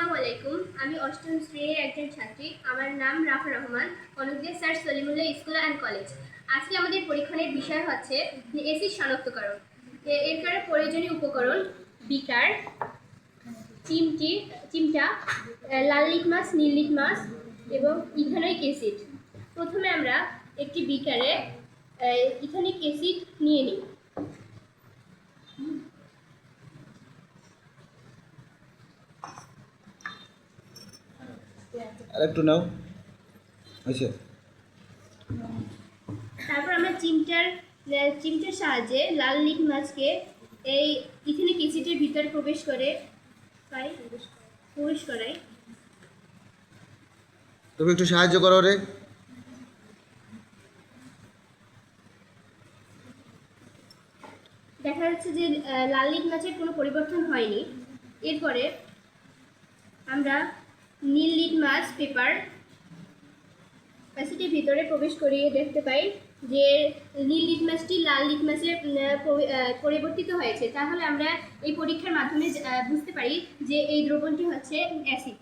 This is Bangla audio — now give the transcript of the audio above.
আসসালামু আলাইকুম। আমি অষ্টম শ্রেণির একজন ছাত্রী। আমার নাম Rafa Rahman. Anuddin sir Salimullah school and college. আজকে আমাদের পরীক্ষণের বিষয় হচ্ছে এসিড শনাক্তকরণ। এর কারণে প্রয়োজনীয় উপকরণ বিকার চিমটি, চিমটা লাল লিটমাস নীল লিটমাস এবং ইথানিক অ্যাসিড। প্রথমে আমরা একটি বিকারে ইথানিক অ্যাসিড নিয়ে নিই। আর একটু নাও। হয়েছে তারপর আমরা চিমটার চিমটার সাহায্যে লাল লিট মাছকে এই ইথেনিক অ্যাসিডের ভিতর প্রবেশ করে পাই প্রবেশ করাই। তুমি একটু সাহায্য করো রে। দেখা যাচ্ছে যে লাল লিট মাছের কোনো পরিবর্তন হয়নি। এরপরে আমরা নীল লিট মাছ পেপার অ্যাসিডের ভিতরে প্রবেশ করিয়ে দেখতে পাই যে নীল লিট মাছটি লাল লিট মাছে পরিবর্তিত হয়েছে। তাহলে আমরা এই পরীক্ষার মাধ্যমে বুঝতে পারি যে এই দ্রবণটি হচ্ছে অ্যাসিড।